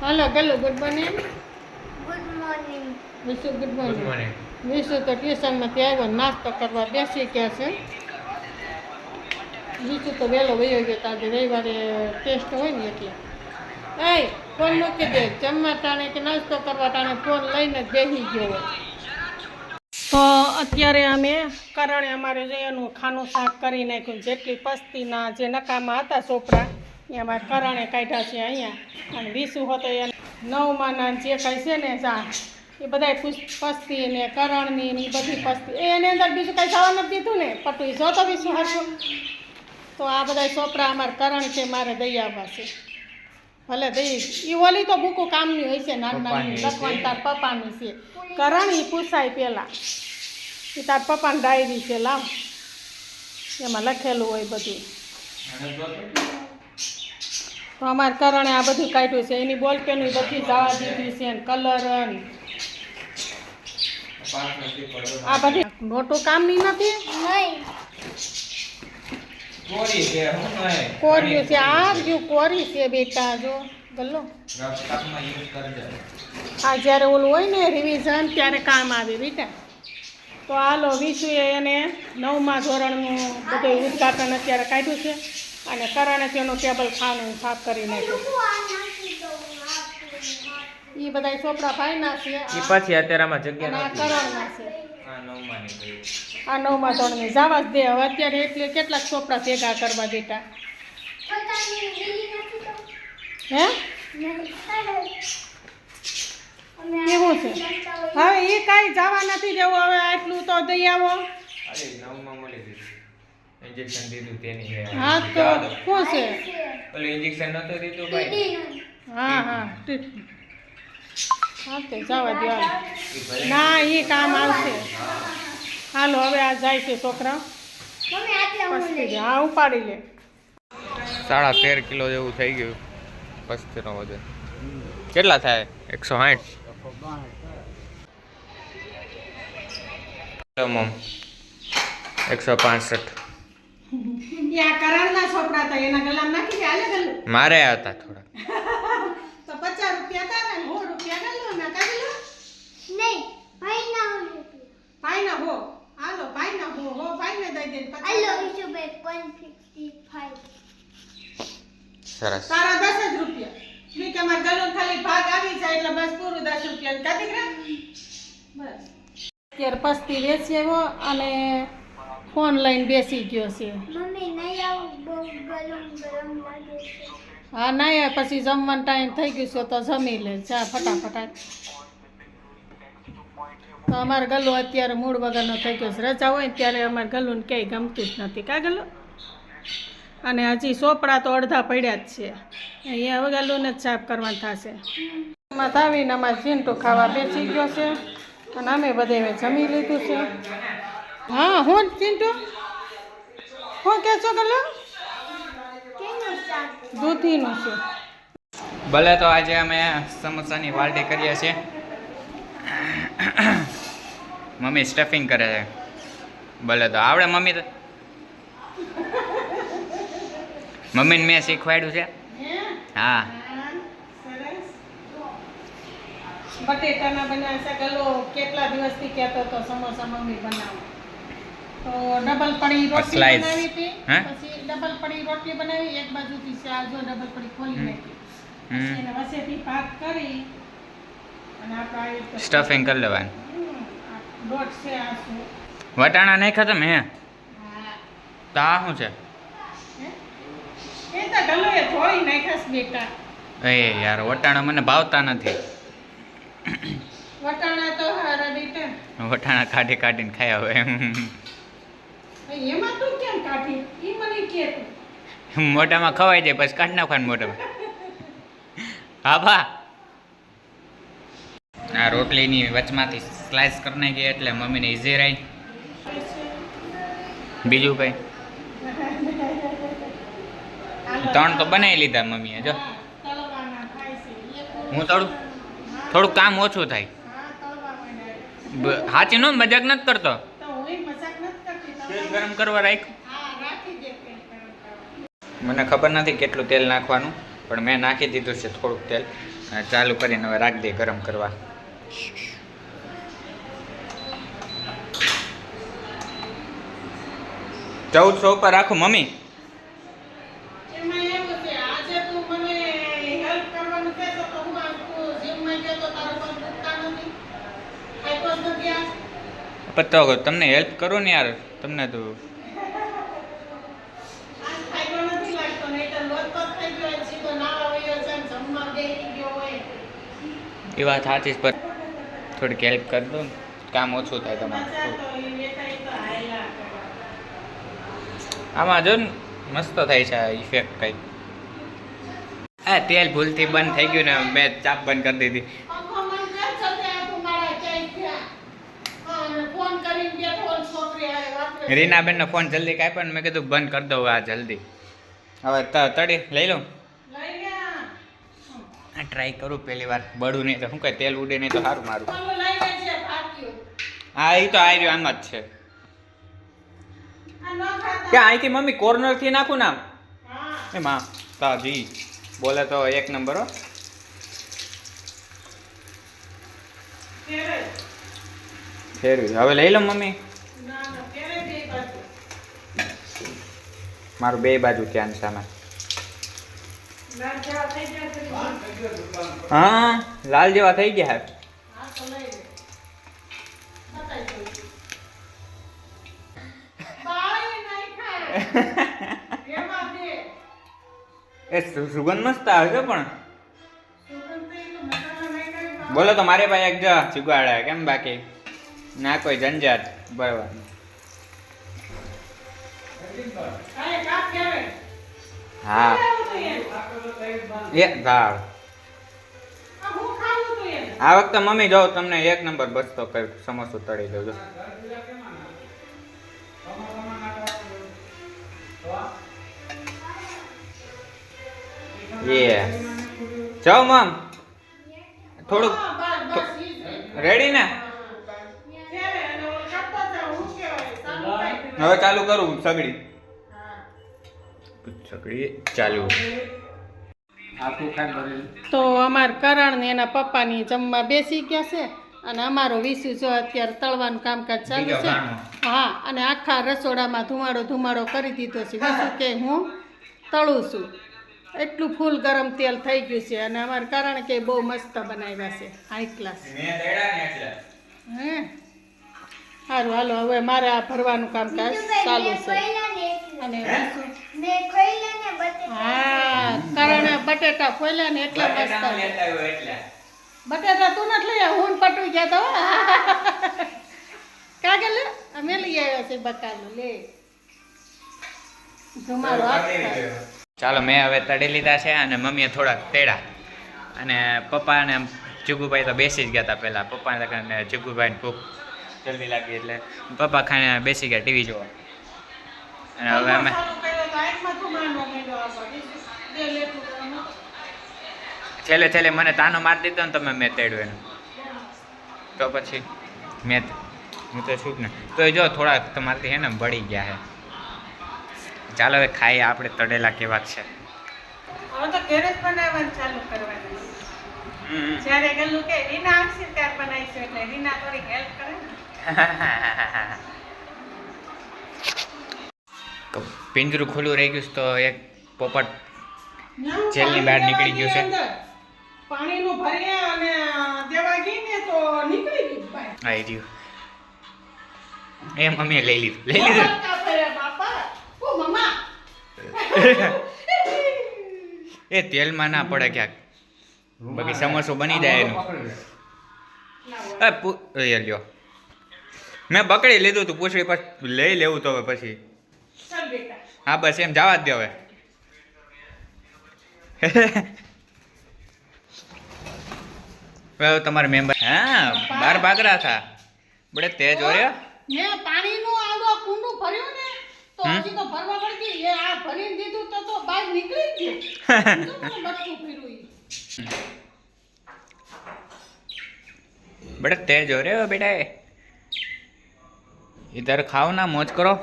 Hello Gallu good morning good morning Vishu good good morning Vishu તો ટ્યુશનમાંથી આવ્યો નાસ્તો કરવા બેસી ગયા છે. વિશુ તો વહેલો વયો ગયો તાજે આજે રવિવારે ટેસ્ટ હોય ને એટલે. એ ફોન મૂકી દે જમવા ટાણે કે નાસ્તો કરવા ટાણે ફોન લઈને બેસી ગયો હોય. તો અત્યારે અમે કરણે અમારે જે એનું ખાનું શાક કરી નાખ્યું જેટલી પસ્તીના જે નકામા હતા ચોપડા એ અમારે કરણે કાઢ્યા છે અહીંયા. અને વીસું હતો એ નવમાંના જે કાંઈ છે ને જા એ બધાય પુસ- પસ્તી ને કરણની ને બધી પસ્તી. એની અંદર બીજું કાંઈ થવા નથી દીધું ને પટું એ જોતો વીસું હરશું તો આ બધા ચોપડા અમારે કરણ છે મારે દઈ આવવા છે. ભલે દઈ એ ઓલી તો બુકો કામની હોય છે નાની નાની લખવાની તાર પપ્પાની છે. કરણ એ પૂછાય પહેલાં એ તાર પપ્પાની ડાયરી છે લાવ. એમાં લખેલું હોય બધું. તો અમારે કરણે આ બધું કાઢ્યું છે. એની બોલ પેન બધી જવા દીધી છે ને કલર આ બધી મોટું કામની નથી? કોર્યું છે આ જો કોરી છે બેટા જો. ગલ્લો. આ જ્યારે ઓલું હોય ને રિવિઝન ત્યારે કામ આવે બેટા. તો હાલો વિશુએ એને નવમા ધોરણનું બધું ઉદ્ઘાટન અત્યારે કાઢ્યું છે. અને કરણે તેનું ટેબલ ખાનું સાફ કરી નાખ્યું એ બધા ચોપડા ભાઈના છે. એ પછી અત્યારે આમાં જગ્યા નથી કરણના છે. આ નવમાં ની આ નવમા ધોરણની જવા જ દે. હવે અત્યારે એટલે કેટલાક ચોપડા ભેગા કરવા બેટા પોતાની લીલી નથી તો હે? એવું કેવું છે. હવે એ કાંઈ જવા નથી દેવું. હવે આટલું તો દઈ આવો. અરે નવમાં મળી દીધું ઇન્જેક્શન દીધું તેની. હા તો શું છે? ઓલું ઇન્જેક્શન નતો દીધું ભાઈ? હા હા. હા તે જવા દો ના એ કામ આવશે. હાલો હવે આ જાય છે છોકરા. મમ્મી આટલા હું ઉપાડી લે. સાડા તેર કિલો જેવું થઈ ગયું પસ્તીનો વજન. કેટલા થાય? એકસો સાઠ મમ એકસો પાસઠ. એ આ કરણના છોકરા હતા એના ગલામાં નાખી દે હાલે ગલ્લું. મારે હતા થોડા. તો પચાસ રૂપિયા હતા ને સો રૂપિયા ગલ્લો ના કાઢી લો. નહીં ભાઈ ના હો ભાઈ ના હો હાલો ભાઈ ના હો હો ભાઈ ને દઈ દે ને ઈશુ ભાઈ ઈશુભાઈ વન સિક્સટી ફાઈવ સરસ. તારા દસ જ રૂપિયા. મેં કે મારા ગલ્લો ખાલી ભાગ આવી જાય એટલે બસ પૂરું દસ રૂપિયા. કાઢી ગયા બસ. અત્યારે પસ્તી વેચી આવ્યો અને ફોન લઈને બેસી ગયો છે. હા ના પછી જમવાનો ટાઈમ થઈ ગયું છે તો જમી લે ચા ફટાફટ તો અમારે ગલ્લું અત્યારે મૂળ વગરનો થઈ ગયો છે. રજા હોય ને ત્યારે અમારે ગલું ક્યાંય ગમતું જ નથી. કા ગલું અને હજી ચોપડા તો અડધા પડ્યા જ છે. અહીંયા હવે ગલ્લુને જ સાફ કરવાનું થશે. એમાં ધાવીને અમારે ઝીંટું ખાવા બેસી ગયો છે. અને અમે બધે જમી લીધું છે. હા હું ચિંટુ? શું કે છો કલો દૂધીનું છે. ભલે તો આજે અમે સમોસાની પાર્ટી કરીએ છીએ. મમ્મી સ્ટફિંગ કરે છે. ભલે તો આવડે મમ્મી તો. મમ્મીને મેં શીખવાડ્યું છે. હા. બટેટાના બનાવે છે ગલો કેટલા દિવસથી કહેતો હતો સમોસા મમ્મી બનાવો. તો ડબલ પડી રોટલી બનાવી હતી. પછી ડબલ પડી રોટલી બનાવી. એક બાજુથી ચાર જો ડબલ પડી ખોલી નાખી. પછી એને વચ્ચેથી ભાગ કરી અને આપણે સ્ટફિંગ કરી લેવાનું. દોઢ છે આ શું? વટાણા નહીં ખતમ હે. હા તો આ શું છે? એ તો ગલોએ થોડી નાખ્યાસ બેટા. એ યાર વટાણા મને ભાવતા નથી. વટાણા તો હારા બેટા. વટાણા કાઢી કાઢીને ખાયા હવે એમાં તું કેમ કાઢી? એ મને કે મોઢામાં ખવાઈ જાય પછી કાઢ નાખવાનું મોઢામાં. હા ભા આ રોટલીની વચમાંથી સ્લાઇસ કરી નાખી એટલે મમ્મીને ઈઝી રહી. બીજું કઈ? ત્રણ તો બનાવી લીધા મમ્મીએ જો. હું થોડું થોડું કામ ઓછું થાય. બ- હાચી નો મજાક નથી કરતો તો હુંય મજાક નથી કરતી, તેલ ગરમ કરવા રાખ હા, રાખી દે તેલ ગરમ કરવા. મને ખબર નથી કેટલું તેલ નાખવાનું પણ મેં નાખી દીધું છે થોડુંક તેલ. ચાલુ કરીને હવે રાખી દઈએ ગરમ કરવા. ચૌદસો ઉપર રાખું મમ્મી. તો તમને હેલ્પ કરો ને યાર? તમને તો એ વાત સાચી પર થોડીક હેલ્પ કરી દો કામ ઓછું થાય તમારું. આમાં જો ને, મસ્ત થાય છે ઇફેક્ટ કંઈક. આ તેલ ભૂલથી બંધ થઈ ગયું ને મેં ચાપ બંધ કરી દીધી પંખો બંધ કર, જલ્દી આ તું મારા ચાઈ થયા. હા, અને ફોન કરીને બેઠો હોય છોકરી હારે વાત કરે. રીનાબેનનો ફોન જલ્દી કાંઈ પણ મેં કીધું બંધ કરી દઉં આ જલ્દી. હવે ત- તળી લઈ લઉં ટ્રાય કરું પહેલી વાર. બળું નહીં તો શું કહે તેલ ઉડે નહીં તો સારું મારું. હા એ તો આવી રહ્યું આમ જ છે. ન. કે અહીંથી મમ્મી કોર્નરથી નાખું ને આમ? હા. એમાં તા બોલે તો એક નંબર હો. ફેરે. ફેરવી. હવે લઈ લો મમ્મી ના, ના, ફેરે બે બાજુ. મારું બે બાજુ ધ્યાન સામે. હા, લાલ જેવા થઈ ગયા. એ સુગંધ મસ્ત આવે છે પણ. બોલો તો મારે પાસે એક જ ચુગાડા કેમ બાકી ના કોઈ ઝંઝટ, બરાબર હા, એ ભાવ આ વખતે મમ્મી જો તમને એક નંબર બસતો કઈ સમોસો તળી દઉં છું એ. જાઓ મમ. થોડુંક. રેડી ને ફેરે અને ઓલો કરતો જાવ, હું કહેવાય, ચાલુ થાય. હવે ચાલુ કરું સગડી. સગડી ચાલુ. તો અમાર કરણ ને એના પપ્પાની જમવા બેસી ગયા છે અને અમારો વિસુ જો અત્યારે તળવાનું કામકાજ ચાલુ છે. હા અને આખા રસોડામાં ધુમાડો ધુમાડો કરી દીધો છે. વિસુ કે હું તળું છું. એટલું ફૂલ ગરમ તેલ થઈ ગયું છે અને અમારે કારણ કે બહુ મસ્ત બનાવ્યા છે. હાઈ ક્લાસ હે? સારું હાલો હવે મારે આ ભરવાનું કામકાજ ચાલુ છે. અને હા? કારણ બટેટા ખોલ્યા ને એટલા મસ્ત બટેટા તું નથી લઈ આવ્યો, હું પટવી ગયા તો કાગે લે અમે લઈ આવ્યા છે બકાલો લે. ધુમાડો ચાલો મેં હવે તળી લીધા છે અને મમ્મીએ થોડાક તેડા. અને પપ્પા અને ચુગુભાઈ તો બેસી જ ગયા હતા પહેલાં. પપ્પાને જુગુભાઈને ભૂખ જલ્દી લાગી એટલે પપ્પા ખાઈને બેસી ગયા ટીવી જોવા. અને હવે અમે. છેલ્લે છેલ્લે મને તાનો મારી દીધો ને તમે મેં તેડ્યું એનું. તો પછી મેં હું તો છું ને. તો જો થોડાક તમારાથી હે ને બળી ગયા છે ચાલો હવે ખાઈએ આપણે તળેલા કેવા છે. હવે તો ઘરે બનાવવાનું ચાલુ કરવાનું. જ્યારે ગયેલું કે રીના આવશે ત્યારે બનાવીશું એટલે રીના થોડીક હેલ્પ કરે ને. પિંજરું ખુલ્લું રહી ગયું તો એક પોપટ જેલની બહાર નીકળી ગયું છે. પાણીનું ભર્યા અને દેવા ગઈ ને તો નીકળી ગયું ભાઈ. આવી ગયું એ મમ્મીએ લઈ લીધું લઈ લીધું. બાપા ઓ મમ્મા. એ તેલમાં ના પડે ક્યાંક. બાકી સમોસો બની જાય એનું. લ્યો. મેં પકડી લીધું તું પૂછડી પછી લઈ લેવું તો હવે પછી. હા બસ એમ જવા જ દે હવે. તમારે મેમ્બર હા બાર ભાગરા હતા. બડે તેજ ઓર્યો. મે પાણીનો આડો કુંડું ભર્યું ને તો હજી તો ભરવા પડતી. એ આ ભરીને દીધું તો તો બહાર નીકળી ગયું. બટકું ફીરું બડે તેજ ઓર્યો બેટા. इधर खाओ ना मौज करो